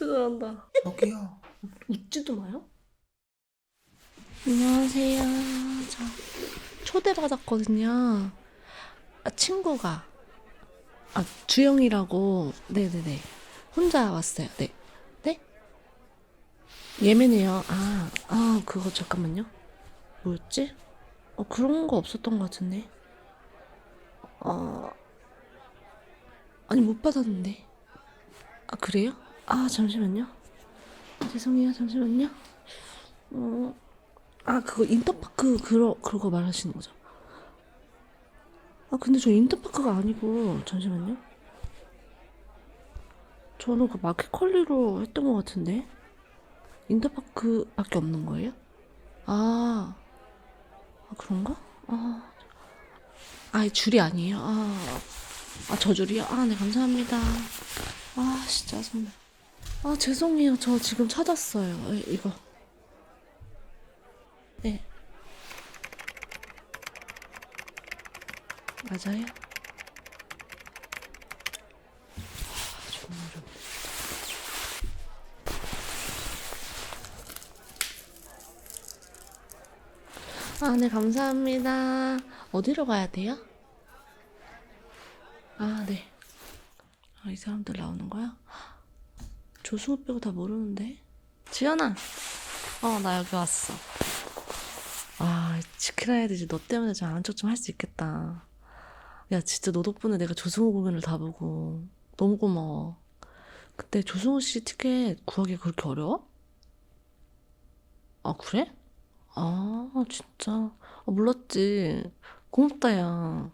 진짜 잘한다. 저기요. 웃지도 마요? 안녕하세요. 저 초대받았거든요. 아, 친구가. 아, 주영이라고. 네네네. 혼자 왔어요. 네. 네? 예매네요. 아, 아, 그거 잠깐만요. 뭐였지? 어, 그런 거 없었던 것 같은데. 어, 아니, 못 받았는데. 아, 그래요? 아, 잠시만요. 죄송해요. 잠시만요. 어, 아, 그거 인터파크 그러, 그거 말하시는 거죠? 아, 근데 저 인터파크가 아니고, 잠시만요. 저는 그 마켓컬리로 했던 것 같은데? 인터파크밖에 없는 거예요? 아, 아 그런가? 아, 아, 이 줄이 아니에요? 아, 아, 저 줄이요? 아, 네, 감사합니다. 아, 진짜 정말. 아, 죄송해요. 저 지금 찾았어요. 예, 이거. 네. 맞아요? 아, 어렵네. 아, 네, 감사합니다. 어디로 가야 돼요? 아, 네. 아, 이 사람들 나오는 거야? 조승우 빼고 다 모르는데? 지연아! 어, 나 여기 왔어. 아, 지켜야 되지. 너 때문에 좀 아는 척좀할 수 있겠다. 야, 진짜 너 덕분에 내가 조승우 공연을 다 보고. 너무 고마워. 그때 조승우 씨 티켓 구하기 그렇게 어려워? 아, 그래? 아, 진짜. 아, 몰랐지. 고맙다, 야.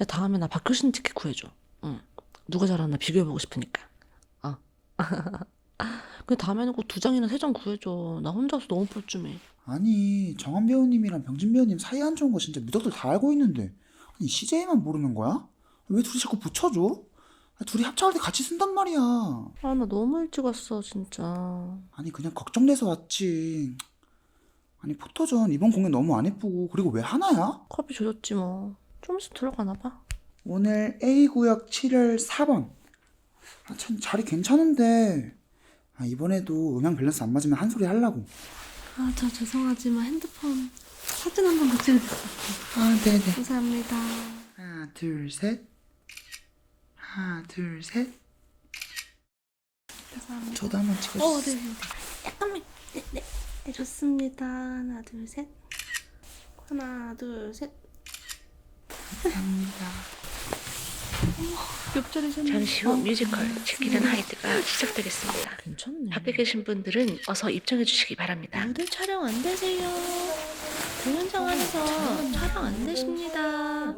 야, 다음에 나 박효신 티켓 구해줘. 응. 누가 잘하나 비교해보고 싶으니까. 어. 근데 다음에는 꼭 두 장이나 세 장 구해줘. 나 혼자서 너무 뻘쭘해. 아니 정한 배우님이랑 병진 배우님 사이 안 좋은 거 진짜 무덕들 다 알고 있는데 아니 CJ만 모르는 거야? 왜 둘이 자꾸 붙여줘? 아, 둘이 합창할 때 같이 쓴단 말이야. 아, 나 너무 일찍 왔어, 진짜. 아니 그냥 걱정돼서 왔지. 아니 포토전 이번 공연 너무 안 예쁘고 그리고 왜 하나야? 커피 줘줬지 뭐. 좀 있으면 들어가나 봐. 오늘 A 구역 7열 4번. 아, 참 자리 괜찮은데. 아, 이번에도 음향 밸런스 안 맞으면 한 소리 하려고. 아, 저 죄송하지만 핸드폰 사진 한번더 찍어주세요. 아, 네네. 감사합니다. 하나, 둘, 셋. 하나, 둘, 셋. 감사합니다. 저도 한번 찍어주세요. 어, 네, 네, 네. 약간만. 네, 네. 네, 좋습니다. 하나, 둘, 셋. 하나, 둘, 셋. 감사합니다. 잠시 후 뮤지컬 지키는 하이드가 시작되겠습니다. 괜찮네. 밖에 계신 분들은 어서 입장해 주시기 바랍니다. 무대 촬영 안 되세요. 공연장 안에서 촬영 안 되십니다.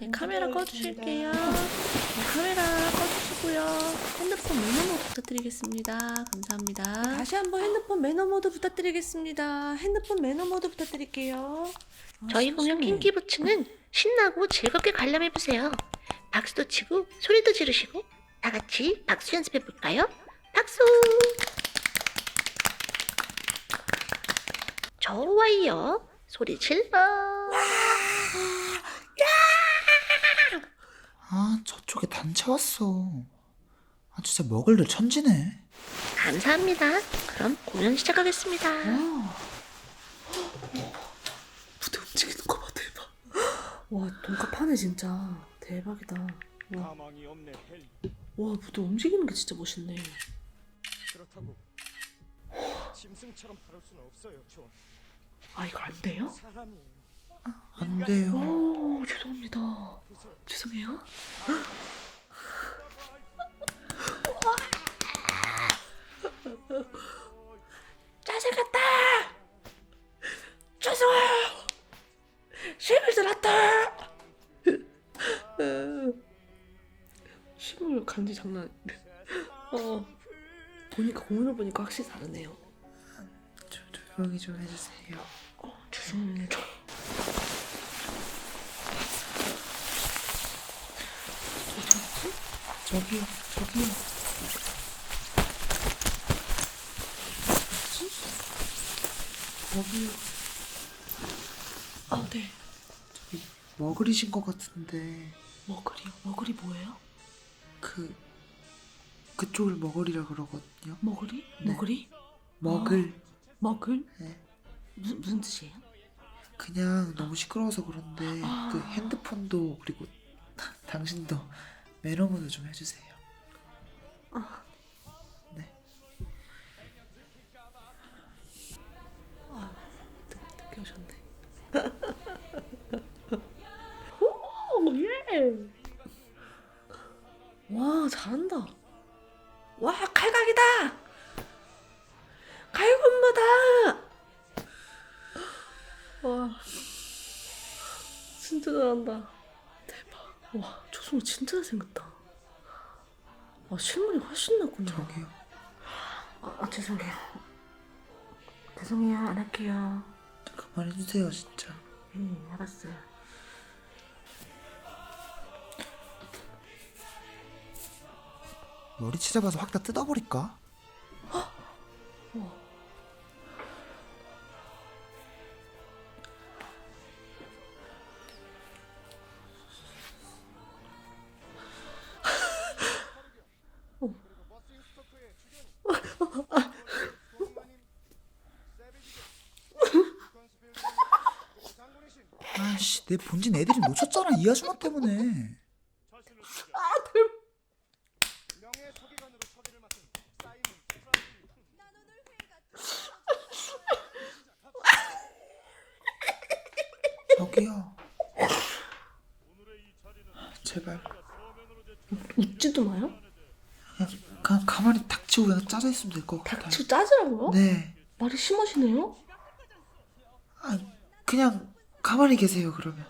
네, 카메라 꺼주실게요. 네, 카메라 꺼주시고요. 핸드폰 매너 모드 부탁드리겠습니다. 감사합니다. 다시 한번 핸드폰 매너 모드 부탁드리겠습니다. 핸드폰 매너 모드 부탁드릴게요. 아, 저희 공연 킹키 부츠는 신나고 즐겁게 관람해 보세요. 박수도 치고 소리도 지르시고 다 같이 박수 연습해 볼까요? 박수! 좋아요. 소리 질러. 아, 저쪽에 단체 왔어. 아, 진짜 먹을들 천지네. 감사합니다. 그럼 공연 시작하겠습니다. 무대 움직이는 거 봐, 대박. 와, 돈값하네, 진짜. 대박이다. 와, 가망이 없네 헬 와, 무대 움직이는 게 진짜 멋있네. 그렇다고 짐승처럼 다룰 수는 없어요 존 아, 이거 안 돼요? 사람이에요 안 돼요. 오, 죄송합니다. 죄송해요. 장난. 어. 보니까 공연을 보니까 확실히 다르네요. 조, 조용히 좀 해주세요. 어, 죄송합니다. 저기요, 저기요. 저기요. 아, 네. 머그리신 것 같은데 머글이요? 머글이 뭐예요? 그 그쪽을 먹으리라 그러거든요. 머글이? 네. 머글이? 먹을. 머글? 네. 무슨 무슨 뜻이에요? 그냥 너무 시끄러워서 그런데 아. 그 핸드폰도 그리고 당신도 매너 모드 좀 해주세요. 네. 늦게 오셨네. 오, 예. 와, 잘한다. 와, 칼각이다. 칼군무다. 와, 진짜 잘한다. 대박. 와, 조승우 진짜 잘생겼다. 아, 실물이 훨씬 낫구나. 저기요. 아, 아, 죄송해요. 죄송해요. 안 할게요. 그만해주세요 진짜. 응, 알았어요. 머리채 잡아서 확 다 뜯어버릴까? 아씨 내 본진 애들이 놓쳤잖아 이 아줌마 때문에 명예 서기관으로 처리를 맡은 사이먼 저기요 제발 웃지도 마요? 그냥, 그냥 가만히 닥치고 그냥 짜져 있으면 될 것 같아요 닥치고 짜지라고요? 네 말이 심하시네요? 아, 그냥 가만히 계세요 그러면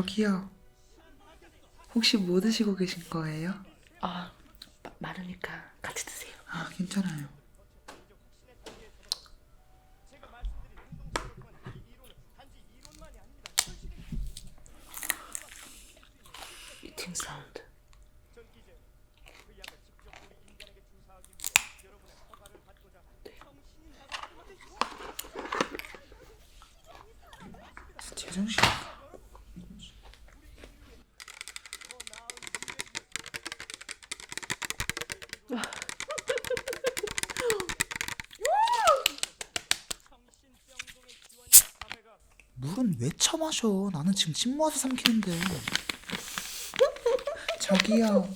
저기요 혹시 뭐 드시고 계신 거예요? 아, 마, 마르니까 같이 드세요. 아 괜찮아요 이팅 사운드. 제정신인가 물은 왜 처 마셔? 나는 지금 침 모아서 삼키는데. 저기요.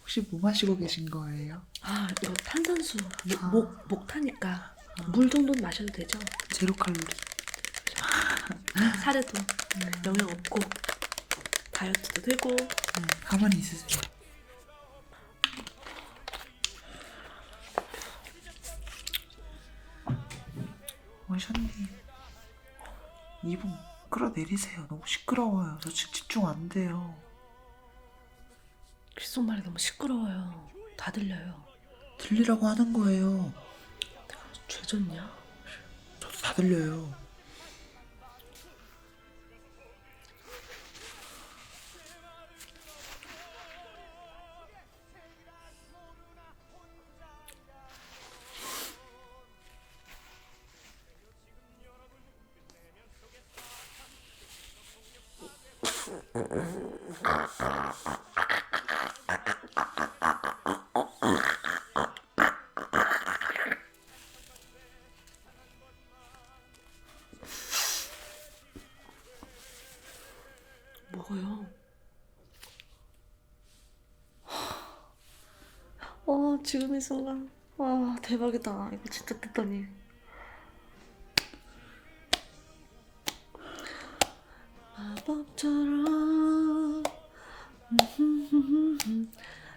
혹시 뭐 마시고 계신 거예요? 아, 이거 탄산수. 목, 아. 목, 목 타니까. 물 정도는 마셔도 되죠? 제로 칼로리. 살에도 영양 없고, 다이어트도 되고. 네, 가만히 있으세요. 원샷님, 이분 끌어내리세요. 너무 시끄러워요. 저 지금 집중 안 돼요. 귓속말이 너무 시끄러워요. 다 들려요. 들리라고 하는 거예요. 죄졌냐? 저도 다 들려요. 먹어요. 와, 지금 이 순간. 와, 대박이다. 이거 진짜 뜯다니. 마법처럼.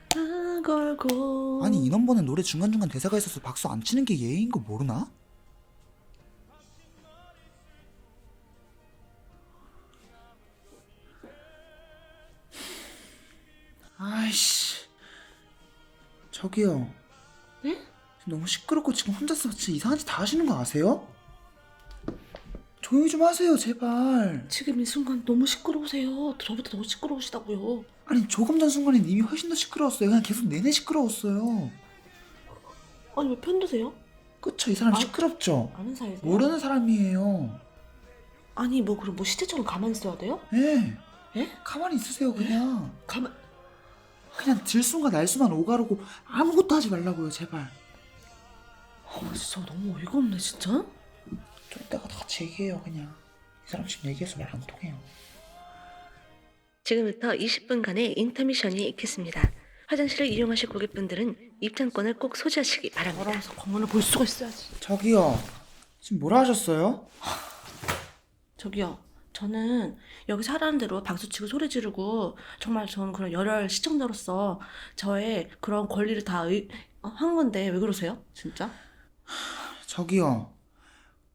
다 걸고. 아니 이 넘버는 노래 중간중간 대사가 있어서 박수 안 치는 게 예의인 거 모르나? 아이씨 저기요 네? 너무 시끄럽고 지금 혼자서 진짜 이상한 짓 다 하시는 거 아세요? 조용히 좀 하세요, 제발. 지금 이 순간 너무 시끄러우세요. 저보다 더 시끄러우시다고요. 아니, 조금 전 순간엔 이미 훨씬 더 시끄러웠어요. 그냥 계속 내내 시끄러웠어요. 아니 왜 편드세요? 그쵸, 이 사람 아, 시끄럽죠? 아는 사이세요? 모르는 사람이에요. 아니 뭐 그럼 뭐 시대처럼 가만히 있어야 돼요? 예. 예? 가만히 있으세요, 그냥. 가만 그냥 들숨과 날숨만 오가르고 아무것도 하지 말라고요, 제발. 어, 진짜 너무 어이가 없네 진짜. 좀 이따가 다 같이 얘기해요, 그냥. 이 사람 지금 얘기해서 말 안 통해요. 지금부터 20분간의 인터미션이 있겠습니다. 화장실을 이용하실 고객분들은 입장권을 꼭 소지하시기 바랍니다. 걸어서 광문을 볼 수가 있어야지. 저기요. 지금 뭐라 하셨어요? 저기요. 저는 여기서 하라는 대로 박수치고 소리 지르고 정말 저는 그런 열혈 시청자로서 저의 그런 권리를 다 의- 어, 한 건데 왜 그러세요? 진짜? 저기요.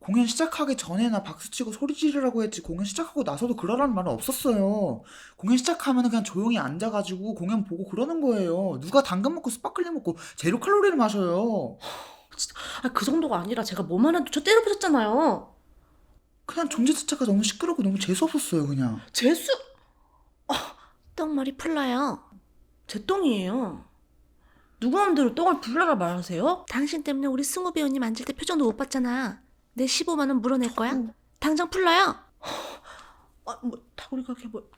공연 시작하기 전에나 박수치고 소리 지르라고 했지 공연 시작하고 나서도 그러라는 말은 없었어요. 공연 시작하면 그냥 조용히 앉아가지고 공연 보고 그러는 거예요. 누가 당근 먹고 스파클링 먹고 제로 칼로리를 마셔요. 아, 그 정도가 아니라 제가 뭐만 해도 저 때려부셨잖아요. 그냥 존재 자체가 너무 시끄럽고 너무 재수없었어요 그냥. 재수 똥머리 풀러요. 제 똥이에요. 누구 마음대로 똥을 불러라 말하세요? 당신 때문에 우리 승우 배우님 앉을 때 표정도 못 봤잖아. 내 15만 원 물어낼 거야? 당장 풀러요. 아, 뭐 다구리 가게 뭐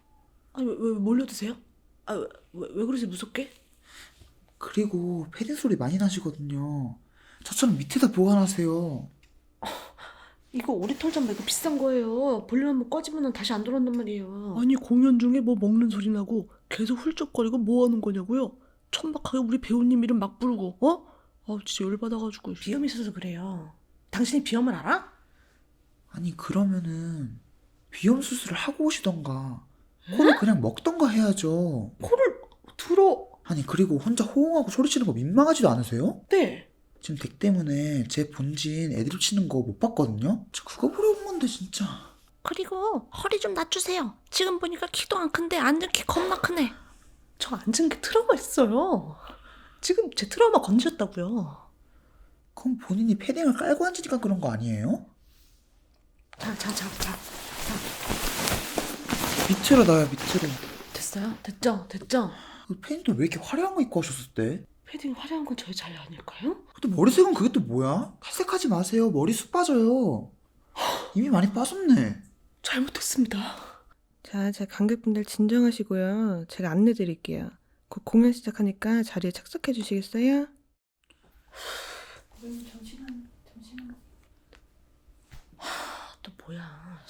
아니 왜, 왜 몰려드세요? 아, 왜, 왜, 왜 그러세요 무섭게? 그리고 패딩 소리 많이 나시거든요. 저처럼 밑에다 보관하세요. 이거 우리 털잠 말고 비싼 거예요. 볼륨 한번 꺼지면 다시 안 돌아온단 말이에요. 아니 공연 중에 뭐 먹는 소리 나고 계속 훌쩍거리고 뭐 하는 거냐고요? 천박하게 우리 배우님 이름 막 부르고 어? 아 진짜 열받아가지고 비염이 있어서 그래요. 당신이 비염을 알아? 아니 그러면은 비염 수술을 하고 오시던가 코를 그냥 먹던가 해야죠. 코를 들어. 아니 그리고 혼자 호응하고 소리 치는 거 민망하지도 않으세요? 네. 지금 덱 때문에 제 본진 애드립 치는 거 못 봤거든요? 저 그거 보러 온 건데 진짜 그리고 허리 좀 낮추세요. 지금 보니까 키도 안 큰데 앉은 키 겁나 크네. 저 앉은 게 트라우마 있어요. 지금 제 트라우마 건드렸다고요. 그럼 본인이 패딩을 깔고 앉으니까 그런 거 아니에요? 자, 자, 자, 자. 밑으로 나요 밑으로 됐어요? 됐죠? 됐죠? 그 패딩도 왜 이렇게 화려한 거 입고 하셨을 패딩 화려한 건 저의 자유 아닐까요? 근데 머리색은 그게 또 뭐야? 탈색하지 마세요 머리 숱 빠져요 이미 많이 빠졌네 잘못했습니다. 자, 자 관객분들 진정하시고요. 제가 안내 드릴게요. 곧 공연 시작하니까 자리에 착석해 주시겠어요? 잠시만, 잠시만. 또 뭐야?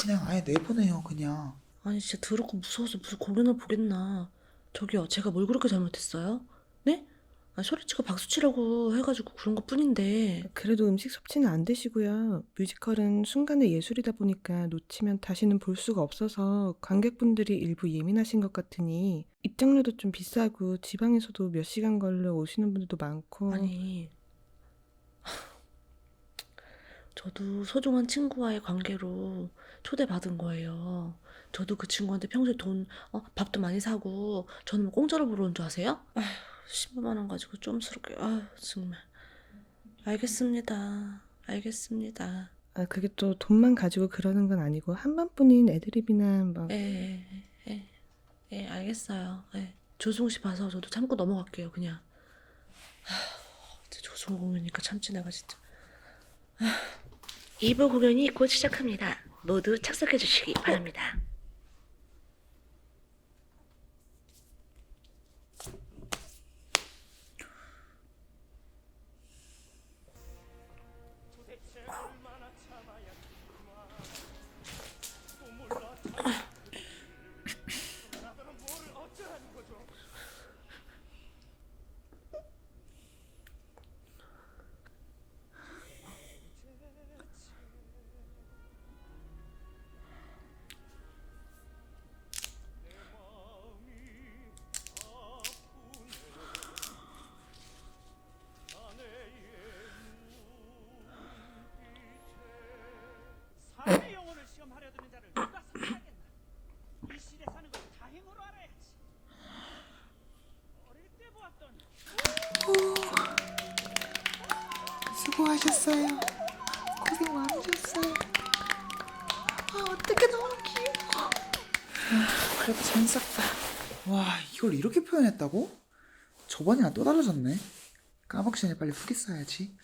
그냥 아예 내보내요 그냥 아니 진짜 더럽고 무서워서 무슨 공연을 보겠나. 저기요, 제가 뭘 그렇게 잘못했어요? 네? 아, 소리치고 박수치라고 해가지고 그런 것 뿐인데. 그래도 음식 섭취는 안 되시고요. 뮤지컬은 순간의 예술이다 보니까 놓치면 다시는 볼 수가 없어서 관객분들이 일부 예민하신 것 같으니 입장료도 좀 비싸고 지방에서도 몇 시간 걸려 오시는 분들도 많고 아니. 저도 소중한 친구와의 관계로 초대받은 거예요. 저도 그 친구한테 평소에 돈, 어, 밥도 많이 사고, 저는 뭐 공짜로 보러 온줄 아세요? 아휴, 10만 원 가지고 좀스럽게, 아휴, 정말. 알겠습니다. 알겠습니다. 아, 그게 또 돈만 가지고 그러는 건 아니고 한 번뿐인 애드립이나 뭐 예, 예, 예, 알겠어요. 예. 조승우 씨 봐서 저도 참고 넘어갈게요, 그냥. 하, 진짜 조승우 공연이니까 참지 내가 진짜. 2부 공연이 곧 시작합니다. 모두 착석해 주시기 바랍니다. 수고하셨어요 고생 많으셨어요 아, 어떻게 너무 귀여워. 그래도 재밌었다. 와, 이걸 이렇게 표현했다고? 저번이랑 또 달라졌네. 전에 빨리 후기 써야지.